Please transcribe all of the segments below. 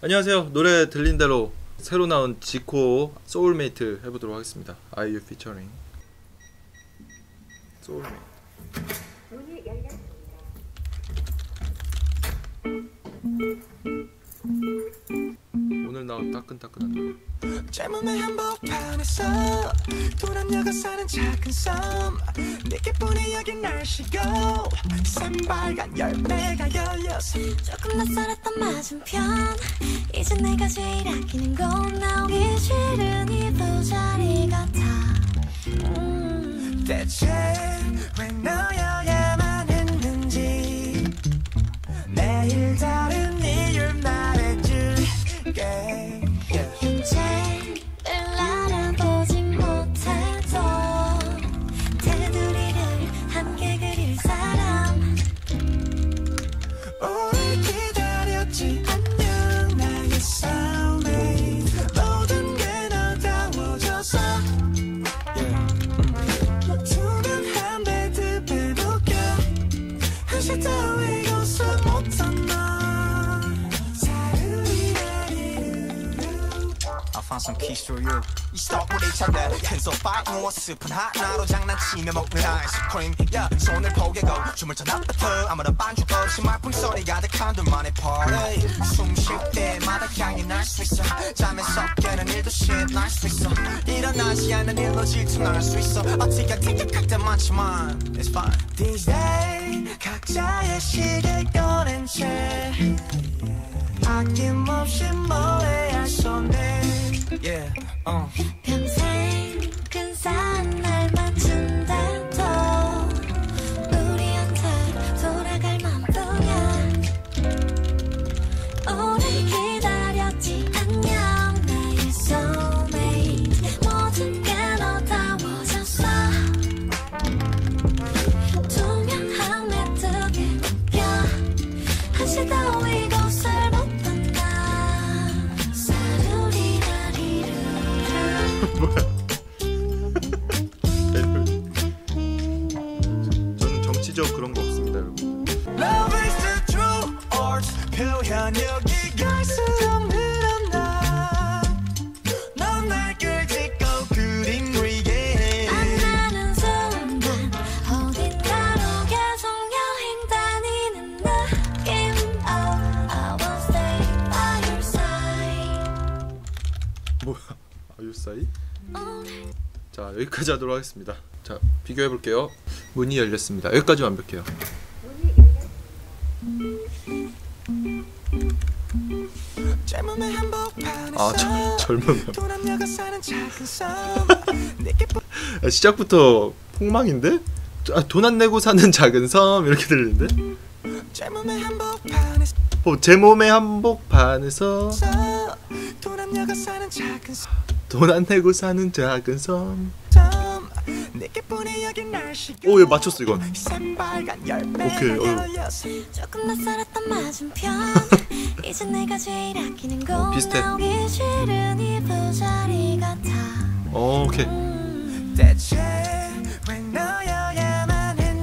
안녕하세요. 노래 들린 대로 새로 나온 지코 소울메이트 해보도록 하겠습니다. 아이유 피처링 소울메이트. 문이 열렸습니다. 오늘 나온 따끈따끈한 노래. 젊음의 한복판에서 돌아녀가 사는 작은 섬 내게뿐이 여긴 날씨고 새빨간 열매가 열렸어 조금 낯설었던 맞은편 이제 내가 제일 아끼는 곳 나오기 싫은 이 부자리 같아 음. 대체 왜 found some keys for you. 이 찾아 큰 소파 누워 스푼 하나로 장난치며 먹는 아이스크림. 야 손을 포개고 춤을 춰 낮부터 아무런 반죽 없이 말풍 소리 가득한 둘만의 party. 숨쉴 때마다 향이 날 수 있어. 잠에서 깨는 일도 shit 날수 있어. 일어나지 않는 일로 질투날 수 있어. 어떻게 틱틱할 때 많지만. It's fine. These days 각자의 시계 꺼낸 채 아낌없이 노래할 손에 Yeah, uh. By your side 뭐야? 아유사이? 오늘 자 여기까지 하도록 하겠습니다. 자 비교해 볼게요. 문이 열렸습니다. 여기까지 완벽해요. 아 저, 젊은 아, 시작부터 폭망인데? 아, 돈안 내고 사는 작은 섬 이렇게 들리는데? 어, 제 몸의 한복판에서 돈 안 내고 사는 작은 섬. 오, 얘 맞췄어 이건. 오케이, 어휴. 조금 낯설었던 맞은편 이제 내가 제일 아끼는 곳 비슷해. 나오기 싫은 이 부자리 같아 어, 오케이. 음.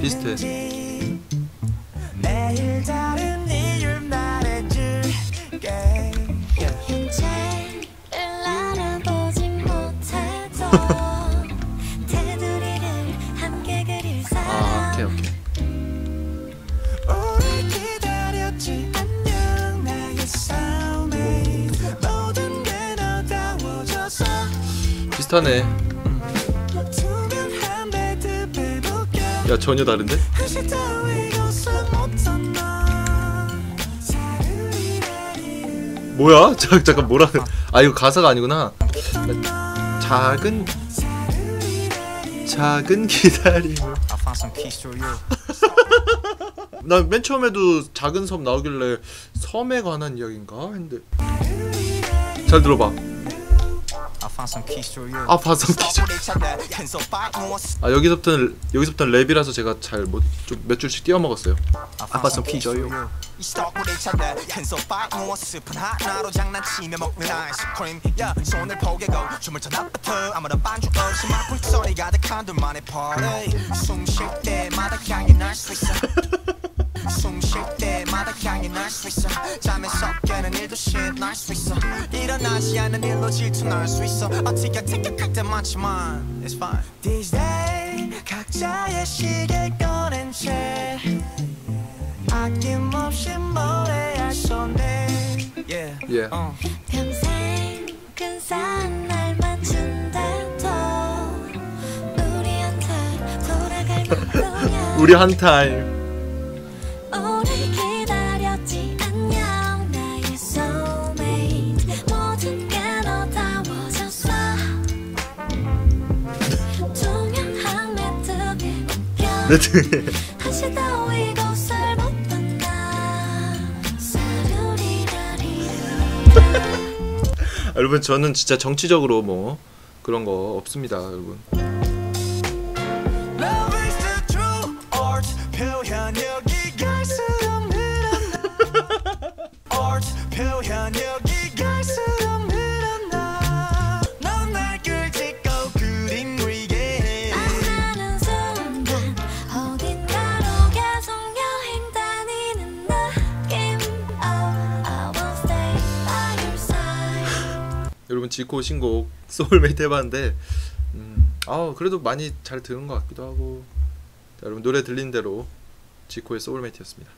비슷해. 비슷하네. 야 전혀 다른데? 뭐야? 자, 잠깐 뭐라? 아 이거 가사가 아니구나. 작은 작은 기다림. 난 맨 처음에도 작은 섬 나오길래 섬에 관한 이야기인가 했는데 잘 들어봐. 아 기절. 아 여기서부터는 여기서부터 랩이라서 제가 잘못좀몇 줄씩 띄워 먹었어요. 아빠 좀 피줘요. 이 스토리를 찾아 큰 소파 누워 스푼 하나로 장난치며 먹는 아이스크림 야 손을 포개고 춤을 춰 낮부터 아무런 반죽 없이 말풍 소리 가득한 둘만의 party 숨쉴 때마다 향이 날 수 있어 날 잠에서 깨는 일도 shit 날수 있어 일어나지 않는 일로 질투 날수 있어 어떻게 생각할 때 많지만 It's fine These days 각자의 시계 꺼낸 채 아낌없이 노래할 손에 Yeah 예. 어. 평생 근사한 날만 준대도 우리한테 돌아갈 것뿐이야 우리 한 타임. 떠나. 사루리라리라 아, 여러분 저는 진짜 정치적으로 뭐 그런 거 없습니다, 여러분. 여러분 지코 신곡 소울메이트 해봤는데 음, 아 그래도 많이 잘 들은 것 같기도 하고 자, 여러분 노래 들린 대로 지코의 소울메이트였습니다.